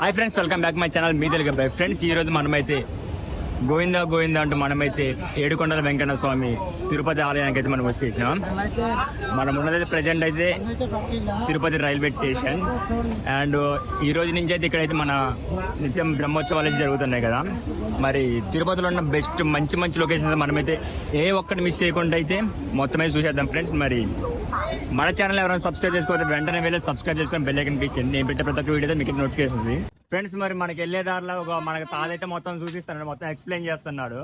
Hi friends welcome back my channel me Telugu back friends ఈ రోజు మనమైతే గోవిందా గోవిందా అంటూ మనమైతే ఏడుకొండల వెంకన్న స్వామి తిరుపతి ఆలయానికి అయితే మనం వచ్చేసినాం. మనం ఉన్నదైతే ప్రజెంట్ అయితే తిరుపతి రైల్వే స్టేషన్. అండ్ ఈ రోజు నుంచి అయితే ఇక్కడైతే మన నిత్యం బ్రహ్మోత్సవాలు జరుగుతున్నాయి కదా. మరి తిరుపతిలో ఉన్న బెస్ట్ మంచి మంచి లొకేషన్స్ మనమైతే ఏ ఒక్కటి మిస్ చేయకుండా అయితే మొత్తం అయితే చూసేద్దాం ఫ్రెండ్స్ మరి మన ఛానల్ ఎవరైనా సబ్స్క్రైబ్ చేసుకోవచ్చు వెంటనే వెళ్ళి సబ్స్క్రైబ్ చేసుకొని బెల్ ఐకన్ క్లిక్ నేను పెట్టే ప్రతి ఒక్క వీడియో మీకు నోటిఫికేషన్ ఉంది ఫ్రెండ్స్ మరి మనకి వెళ్ళే దారిలో ఒక మనకి తాదైతే మొత్తం చూపిస్తున్నాడు. మొత్తం ఎక్స్ప్లెయిన్ చేస్తున్నాడు.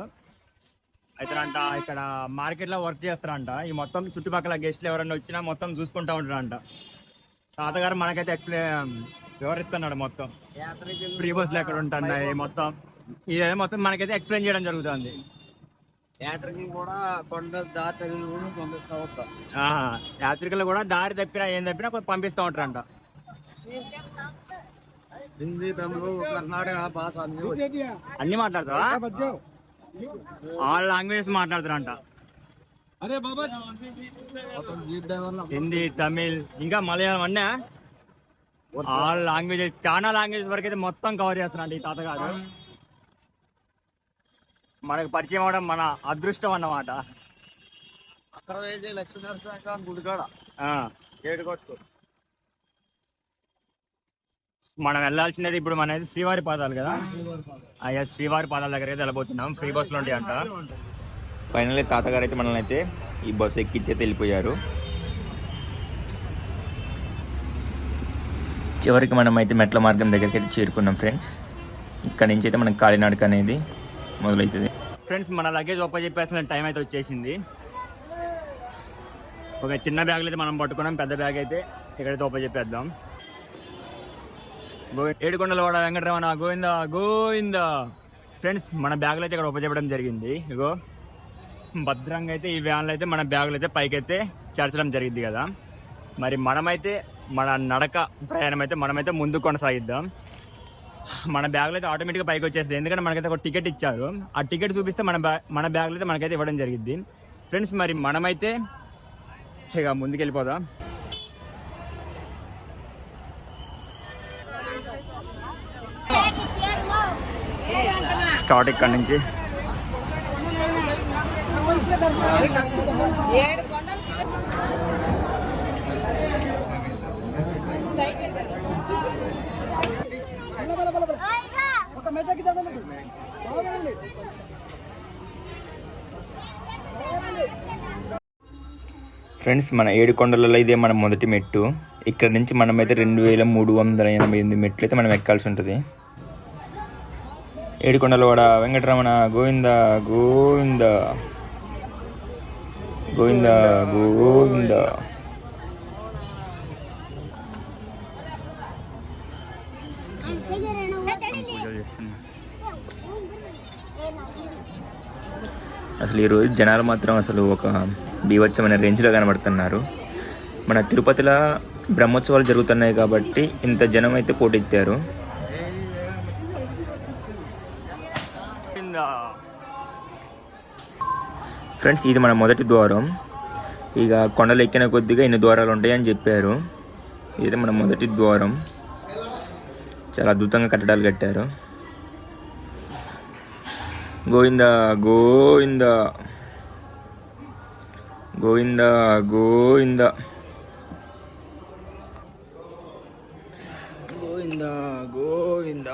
అయితే అంట ఇక్కడ మార్కెట్లో వర్క్ చేస్తారంట. ఈ మొత్తం చుట్టుపక్కల గెస్ట్లు ఎవరైనా వచ్చినా మొత్తం చూసుకుంటా ఉంటారంట. తాతగారు మనకైతే ఎక్స్ప్లెయిన్ వివరిస్తున్నాడు మొత్తం. ఫ్రీ బస్సులు ఎక్కడ ఉంటాయి మొత్తం. ఇదే మొత్తం మనకైతే ఎక్స్ప్లెయిన్ చేయడం జరుగుతుంది. యాత్రకి కూడా కొండ దాతలు పంపిస్తా ఉంటాం ఆ, యాత్రికులు కూడా దారి తప్పినా ఏం తప్పినా కొంచెం పంపిస్తూ ఉంటారంట. హిందీ తమిళ కర్ణాటక భాష అన్ని అన్ని మాట్లాడతావా? ఆల్ లాంగ్వేజెస్ మాట్లాడతారంట అరే బాబా హిందీ తమిళ్ ఇంకా మలయాళం అన్నా? ఆల్ లాంగ్వేజెస్ చాలా లాంగ్వేజెస్ వరకు అయితే మొత్తం కవర్ చేస్తున్నాడు ఈ తాతగారు. మనకు పరిచయం అవడం మన అదృష్టం అన్నమాట. అక్కడ వేసి లక్ష్మీనరసింహ గుడికాడ ఆ, ఏడుకొట్టు మనం వెళ్ళాల్సినది ఇప్పుడు మనది శ్రీవారి పాదాలు కదా? అయ్యా శ్రీవారి పాదాల దగ్గర అయితే వెళ్ళబోతున్నాం. ఫ్రీ బస్సులు ఉంటాయి అంట. ఫైనల్లీ తాతగారు అయితే మనల్ని అయితే ఈ బస్సు ఎక్కించే వెళ్ళిపోయారు. చివరికి మనం అయితే మెట్ల మార్గం దగ్గరికి అయితే చేరుకున్నాం ఫ్రెండ్స్ ఇక్కడ నుంచి అయితే మనకి కాలినాడక అనేది మొదలవుతుంది. ఫ్రెండ్స్ మన లగేజ్ ఒప్ప చెప్పేసిన టైం అయితే వచ్చేసింది. ఒక చిన్న బ్యాగ్లు అయితే మనం పట్టుకున్నాం పెద్ద బ్యాగ్ అయితే ఇక్కడైతే ఒప్ప చెప్పేద్దాం గోవి- ఏడుకొండలవాడ వెంకటరమణ గోవింద గోవింద. ఫ్రెండ్స్ మన బ్యాగులు అయితే ఇక్కడ ఒప్ప చెప్పడం జరిగింది. ఇగో భద్రంగా అయితే ఈ వ్యాన్లు అయితే మన బ్యాగులు అయితే పైకి అయితే చేర్చడం జరిగింది కదా. మరి మనమైతే మన నడక ప్రయాణం అయితే మనమైతే ముందు కొనసాగిద్దాం. మన బ్యాగ్లో అయితే ఆటోమేటిక్గా పైకి వచ్చేస్తుంది. ఎందుకంటే మనకైతే ఒక టికెట్ ఇచ్చారు. ఆ టికెట్ చూపిస్తే మన బ్యా మన బ్యాగ్లో అయితే మనకైతే ఇవ్వడం జరిగింది ఫ్రెండ్స్ మరి మనమైతే ఇక ముందుకెళ్ళిపోదాం. స్టార్ట్ ఇక్కడ నుంచి. ఫ్రెండ్స్ మన ఏడు కొండలలో ఇదే మన మొదటి మెట్టు. ఇక్కడ నుంచి మనమైతే రెండు వేల మూడు వందల ఎనభై ఎనిమిది మెట్లు అయితే మనం ఎక్కాల్సి ఉంటుంది. ఏడుకొండలవాడ వెంకటరమణ గోవింద గోవింద. గోవింద గోవింద. అసలు ఈరోజు జనాలు మాత్రం అసలు ఒక బీభత్సమైన రేంజ్లో కనబడుతున్నారు. మన తిరుపతిలో బ్రహ్మోత్సవాలు జరుగుతున్నాయి కాబట్టి ఇంత జనం అయితే పోటెత్తారు. ఫ్రెండ్స్ ఇది మన మొదటి ద్వారం. ఇక కొండలు ఎక్కిన కొద్దిగా ఇన్ని ద్వారాలు ఉంటాయని చెప్పారు. ఇది మన మొదటి ద్వారం. చాలా అద్భుతంగా కట్టడాలు కట్టారు. గోవింద గోవింద. గోవింద గోవింద. గోవింద గోవింద.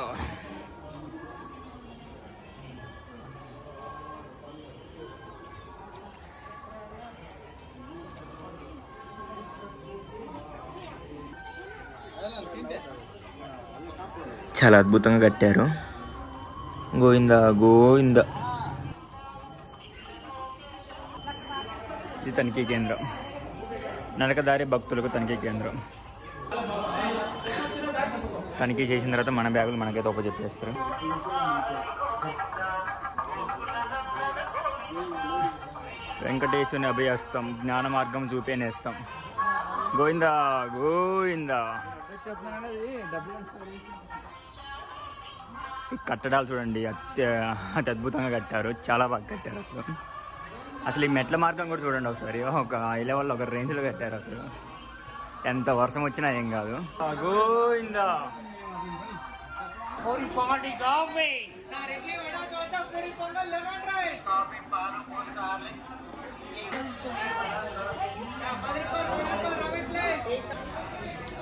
చాలా అద్భుతంగా కట్టారు. గోవింద గోవింద. ఇది తనిఖీ కేంద్రం. నడకదారి భక్తులకు తనిఖీ కేంద్రం. తనిఖీ చేసిన తర్వాత మన బ్యాగులు మనకైతే ఒప్ప చెప్పేస్తారు వెంకటేశ్వరుని అభయస్తం జ్ఞాన మార్గం చూపే నేస్తాం. గోవిందా గోవిందా. కట్టడాలు చూడండి అత్య అతి అద్భుతంగా కట్టారు. చాలా బాగా కట్టారు అసలు. అసలు ఈ మెట్ల మార్గం కూడా చూడండి ఒకసారి. ఒక హై లెవెల్లో ఒక రేంజ్లో కట్టారు అసలు. ఎంత వర్షం వచ్చినా ఏం కాదు. గోవిందా.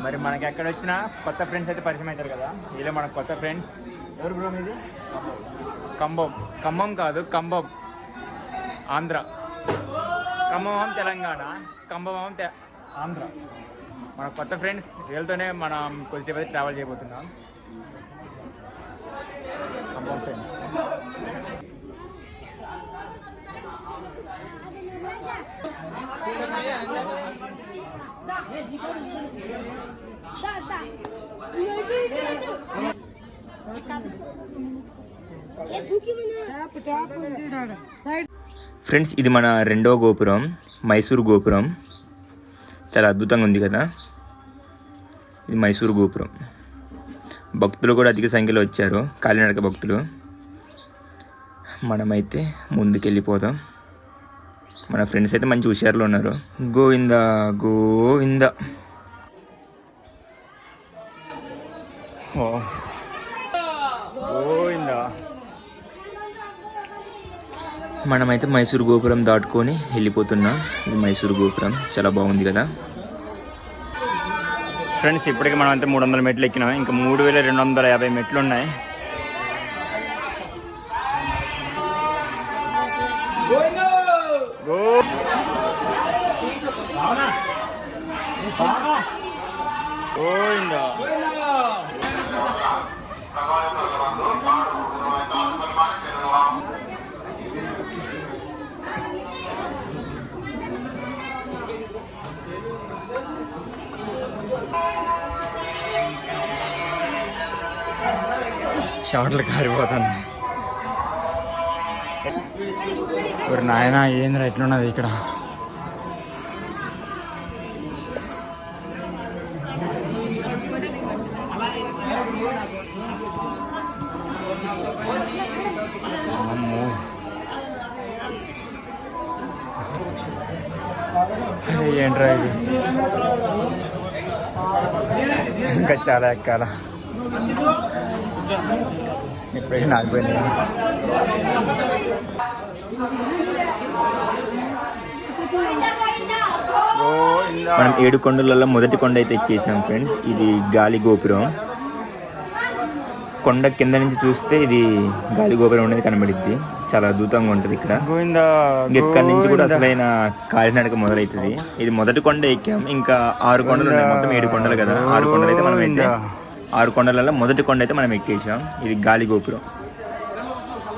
మరి మనకి ఎక్కడ వచ్చినా కొత్త ఫ్రెండ్స్ అయితే పరిచయం అవుతారు కదా. వీళ్ళు మన కొత్త ఫ్రెండ్స్. ఎవరు బ్రో మీది? కంబం. ఖమ్మం కాదు కంబం. ఆంధ్ర. ఖమ్మం తెలంగాణ. కంబం తె ఆంధ్ర. మన కొత్త ఫ్రెండ్స్ వీళ్ళతోనే మనం కొద్దిసేపు అయితే ట్రావెల్ చేయబోతున్నాం. ఖమ్మం ఫ్రెండ్స్ మన ఫ్రెండ్స్ ఇది మన రెండో గోపురం మైసూర్ గోపురం. చాలా అద్భుతంగా ఉంది కదా? ఇది మైసూర్ గోపురం. భక్తులు కూడా అధిక సంఖ్యలో వచ్చారు. కాలినడక భక్తులు. మనమైతే ముందుకెళ్ళిపోదాం. మన ఫ్రెండ్స్ అయితే మంచి హుషారులో ఉన్నారు. గోవింద గోవింద. మనమైతే మైసూర్ గోపురం దాటుకొని వెళ్ళిపోతున్నాం. ఇది మైసూరు గోపురం. చాలా బాగుంది కదా. ఫ్రెండ్స్ ఇప్పటికి మనం అయితే మూడు వందల మెట్లు ఎక్కినాం. ఇంకా మూడు వేల రెండు వందల యాభై మెట్లు ఉన్నాయి. గోవిందా. షార్ట్లు కారిపోతుంది ఒక నాయన ఏంద్రా ఎట్లున్నది ఇక్కడ అమ్మో. అరే, ఏంట్రా ఇది ఇంకా చాలా ఎక్కాల మనం ఏడు కొండలలో మొదటి కొండ అయితే ఎక్కేసినాం ఫ్రెండ్స్ ఇది గాలి గోపురం. కొండ కింద నుంచి చూస్తే ఇది గాలి గోపురం అనేది కనబడిద్ది. చాలా అద్భుతంగా ఉంటుంది ఇక్కడ. ఇక్కడ నుంచి కూడా. అసలైన కాలినడక మొదలవుతుంది ఇది మొదటి కొండ ఎక్కాం. ఇంకా ఆరు కొండలు ఉన్నాయి. మొత్తం ఏడు కొండలు కదా. ఆరు కొండలు అయితే మనం అయితే ఆరు కొండలలో మొదటి కొండ అయితే మనం ఎక్కేసాం ఇది గాలి గోపురం.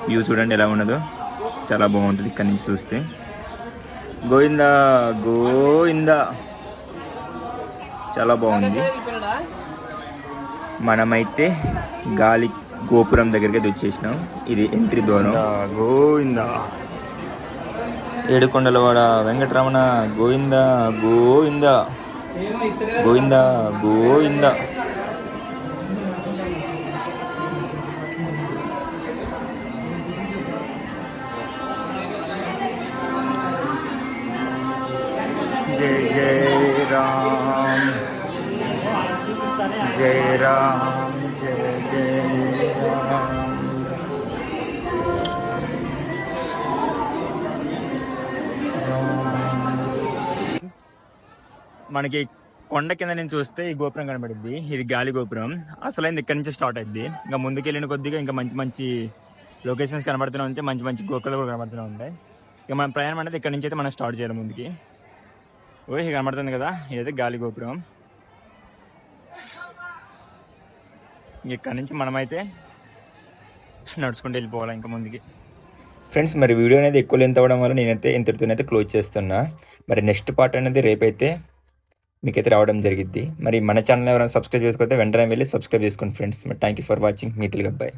వ్యూ చూడండి ఎలా ఉన్నదో. చాలా బాగుంటుంది ఇక్కడ నుంచి చూస్తే. గోవిందా గోవిందా. చాలా బాగుంది. మనమైతే గాలి గోపురం దగ్గరికి అయితే వచ్చేసినాం. ఇది ఎంట్రీ ద్వారం. గోవిందా. ఏడుకొండలవాడ వెంకటరమణ గోవింద గోవింద. గోవింద గోవింద. జై జై రామ్. జై రామ్ జై జై రామ్. మనకి కొండ కింద నుంచి చూస్తే ఈ గోపురం కనబడుద్ది ఇది గాలి గోపురం. అసలైంది ఇక్కడ నుంచి స్టార్ట్ అయింది. ఇంకా ముందుకెళ్ళిన కొద్దిగా ఇంకా మంచి మంచి లొకేషన్స్ కనబడుతూనే ఉంటాయి. మంచి మంచి గోకులు కూడా కనబడుతూనే ఉంటాయి. ఇక మన ప్రయాణం అనేది ఇక్కడ నుంచి అయితే మనం స్టార్ట్ చేయాలి ముందుకి. ఓ కనబడుతుంది కదా? ఇదైతే గాలి గోపురం? ఇక్కడి ఇక్కడ నుంచి మనమైతే నడుచుకుంటూ వెళ్ళిపోవాలి ఇంకా ముందుకి. ఫ్రెండ్స్ మరి వీడియో అనేది ఎక్కువ లెంత్ అవ్వడం వల్ల నేనైతే ఇంతటితోనైతే క్లోజ్ చేస్తున్నా. మరి నెక్స్ట్ పార్ట్ అనేది రేపైతే మీకైతే రావడం జరిగింది మరి మన ఛానల్ ఎవరైనా సబ్స్క్రైబ్ చేసుకోతే వెంటనే వెళ్ళి సబ్స్క్రైబ్ చేసుకోండి ఫ్రెండ్స్ మరి థ్యాంక్ యూ ఫర్ వాచింగ్ మీ తెలుగు అబ్బాయి.